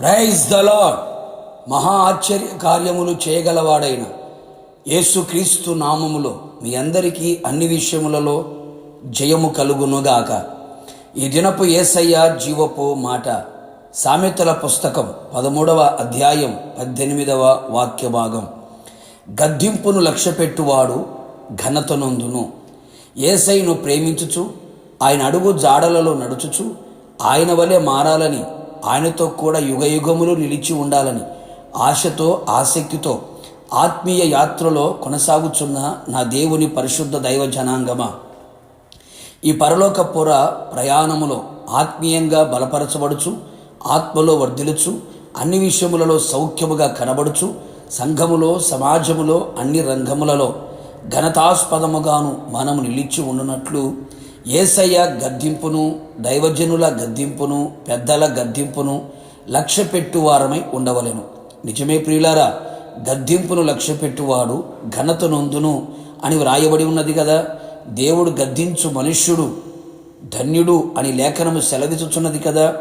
Praise the lord మహా ఆశ్చర్య కార్యములు చేయగలవాడైన యేసుక్రీస్తు నామములో మీ అందరికీ అన్ని విషయములలో జయము కలుగునుగాక. ఈ దినపు ఏసయ్య జీవపు మాట సామెతల పుస్తకం పదమూడవ అధ్యాయం పద్దెనిమిదవ వాక్య భాగం గద్దింపును లక్ష్యపెట్టువాడు ఘనతనొందును. ఏసైను ప్రేమించుచు ఆయన అడుగు జాడలలో నడుచుచు ఆయన వలె మారాలని ఆయనతో కూడా యుగయుగములు నిలిచి ఉండాలని ఆశతో ఆసక్తితో ఆత్మీయ యాత్రలో కొనసాగుచున్న నా దేవుని పరిశుద్ధ దైవ జనాంగమా. ఈ పరలోక పొర ప్రయాణములో ఆత్మీయంగా బలపరచబడుచు ఆత్మలో వర్ధిలుచు అన్ని విషయములలో సౌఖ్యముగా కనబడుచు సంఘములో సమాజములో అన్ని రంగములలో ఘనతాస్పదముగాను మనము నిలిచి ఉండునట్లు ఏసయ్య గద్దింపును దైవజనుల గద్దింపును పెద్దల గద్దింపును లక్ష్య పెట్టువారమై ఉండవలెను. నిజమే ప్రియులారా గద్దింపును లక్ష్య పెట్టువాడు ఘనత నొందును అని వ్రాయబడి ఉన్నది కదా. దేవుడు గద్దించు మనుష్యుడు ధన్యుడు అని లేఖనము సెలవిచుచున్నది కదా.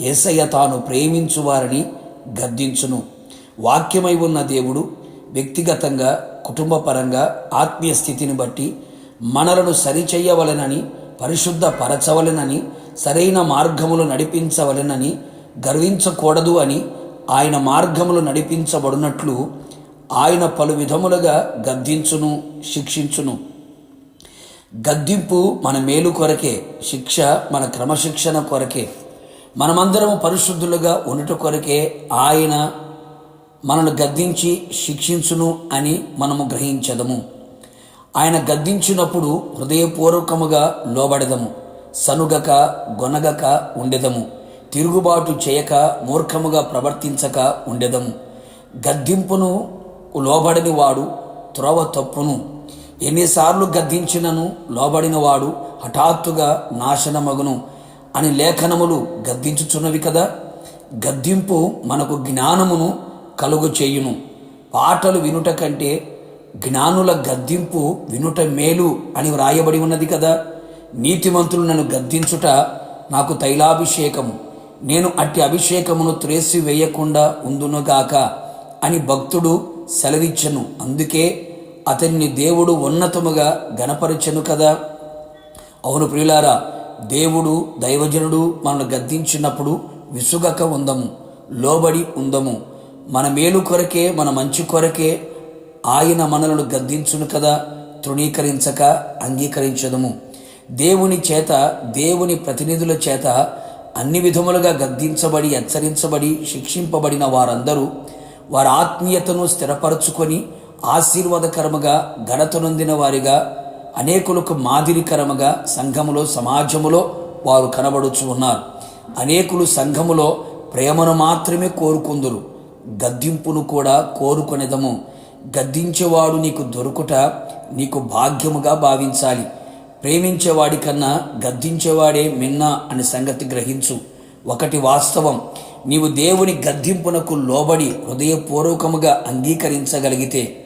ఏసయ్య తాను ప్రేమించు వారిని గద్దించును. వాక్యమై ఉన్న దేవుడు వ్యక్తిగతంగా కుటుంబపరంగా ఆత్మీయ స్థితిని బట్టి మనలను సరిచెయ్యవలెనని పరిశుద్ధపరచవలెనని సరైన మార్గములు నడిపించవలెనని గర్వించకూడదు అని ఆయన మార్గములు నడిపించబడినట్లు ఆయన పలు విధములుగా గద్దించును శిక్షించును. గద్దింపు మన మేలు కొరకే శిక్ష మన క్రమశిక్షణ కొరకే. మనమందరం పరిశుద్ధులుగా ఉండుట కొరకే ఆయన మనను గద్దించి శిక్షించును అని మనము గ్రహించదము. ఆయన గద్దించినప్పుడు హృదయపూర్వకముగా లోబడదము సనుగక గొనగక ఉండెదము తిరుగుబాటు చేయక మూర్ఖముగా ప్రవర్తించక ఉండెదము. గద్దింపును లోబడని వాడు త్రోవ తప్పును ఎన్నిసార్లు గద్దించినను లోబడినవాడు హఠాత్తుగా నాశనమగును అని లేఖనములు గద్దించుచున్నవి కదా. గద్దింపు మనకు జ్ఞానమును కలుగు చేయును పాటలు వినుట కంటే జ్ఞానుల గద్దింపు వినుట మేలు అని వ్రాయబడి ఉన్నది కదా. నీతిమంతులు నన్ను గద్దించుట నాకు తైలాభిషేకము. నేను అట్టి అభిషేకమును త్రేసి వేయకుండా ఉందునుగాక అని భక్తుడు సెలవిచ్చను. అందుకే అతన్ని దేవుడు ఉన్నతముగా గణపరచను కదా. అవును ప్రియులారా దేవుడు దైవజనుడు మనల్ని గద్దించినప్పుడు విసుగక ఉందము లోబడి ఉందము. మన మేలు కొరకే మన మంచి కొరకే ఆయన మనలను గద్దించును కదా తృణీకరించక అంగీకరించదము. దేవుని చేత దేవుని ప్రతినిధుల చేత అన్ని విధములుగా గద్దించబడి హెచ్చరించబడి శిక్షింపబడిన వారందరూ వారి ఆత్మీయతను స్థిరపరచుకొని ఆశీర్వాదకరముగా ఘనతనొందిన వారిగా అనేకులకు మాదిరికరముగా సంఘములో సమాజములో వారు కనబడుచు ఉన్నారు. అనేకులు సంఘములో ప్రేమను మాత్రమే కోరుకుందురు. గద్దింపును కూడా కోరుకొనేదము. గద్దించేవాడు నీకు దొరుకుట నీకు భాగ్యముగా భావించాలి. ప్రేమించేవాడి కన్నా గద్దించేవాడే మిన్న అని సంగతి గ్రహించు. ఒకటి వాస్తవం నీవు దేవుని గద్దింపునకు లోబడి హృదయపూర్వకముగా అంగీకరించగలిగితే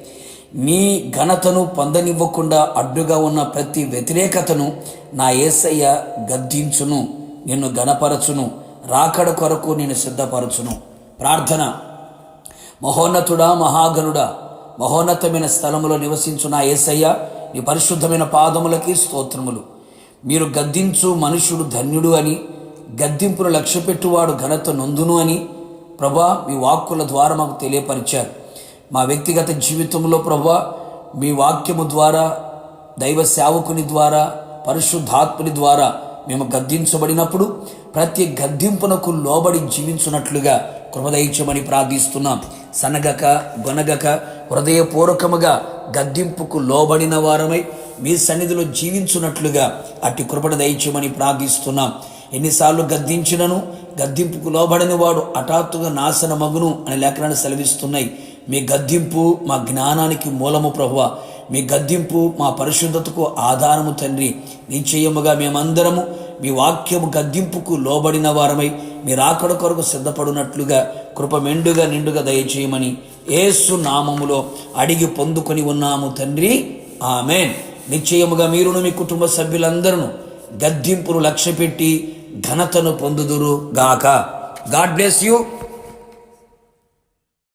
నీ ఘనతను పొందనివ్వకుండా అడ్డుగా ఉన్న ప్రతి వ్యతిరేకతను నా ఏసయ్య గద్దించును నిన్ను గణపరచును రాకడ కొరకు నేను సిద్ధపరచును. ప్రార్థన. మహోన్నతుడా మహాగనుడా మహోన్నతమైన స్థలములో నివసించున్న ఏసయ్య నీ పరిశుద్ధమైన పాదములకి స్తోత్రములు. మీరు గద్దించు మనుష్యుడు ధన్యుడు అని గద్దింపును లక్ష్యపెట్టువాడు ఘనత నొందును అని ప్రభా మీ వాక్కుల ద్వారా మాకు తెలియపరిచారు. మా వ్యక్తిగత జీవితంలో ప్రభా మీ వాక్యము ద్వారా దైవ సేవకుని ద్వారా పరిశుద్ధాత్ముని ద్వారా మేము గద్దించబడినప్పుడు ప్రతి గద్దింపునకు లోబడి జీవించున్నట్లుగా కృపదయించమని ప్రార్థిస్తున్నాం. సనగక గొనగక హృదయపూర్వకముగా గద్దింపుకు లోబడిన వారమై మీ సన్నిధిలో జీవించున్నట్లుగా అట్టి కృపణ దయించమని ప్రార్థిస్తున్నాం. ఎన్నిసార్లు గద్దించినను గద్దింపుకు లోబడని వాడు హఠాత్తుగా నాశనమగును అనే లేఖనాలు సెలవిస్తున్నాయి. మీ గద్దింపు మా జ్ఞానానికి మూలము ప్రభువ. మీ గద్దింపు మా పరిశుద్ధతకు ఆధారము తండ్రి. నిశ్చయముగా మేమందరము మీ వాక్యము గద్దింపుకు లోబడిన వారమై మీ రాకడ కొరకు సిద్ధపడినట్లుగా కృప మెండుగా నిండుగా దయచేయమని ఏసు నామములో అడిగి పొందుకొని ఉన్నాము తండ్రి. ఆమెన్. నిశ్చయముగా మీరును మీ కుటుంబ సభ్యులందరూ గద్దింపును లక్ష్యపెట్టి ఘనతను పొందుదురు గాక. God bless you.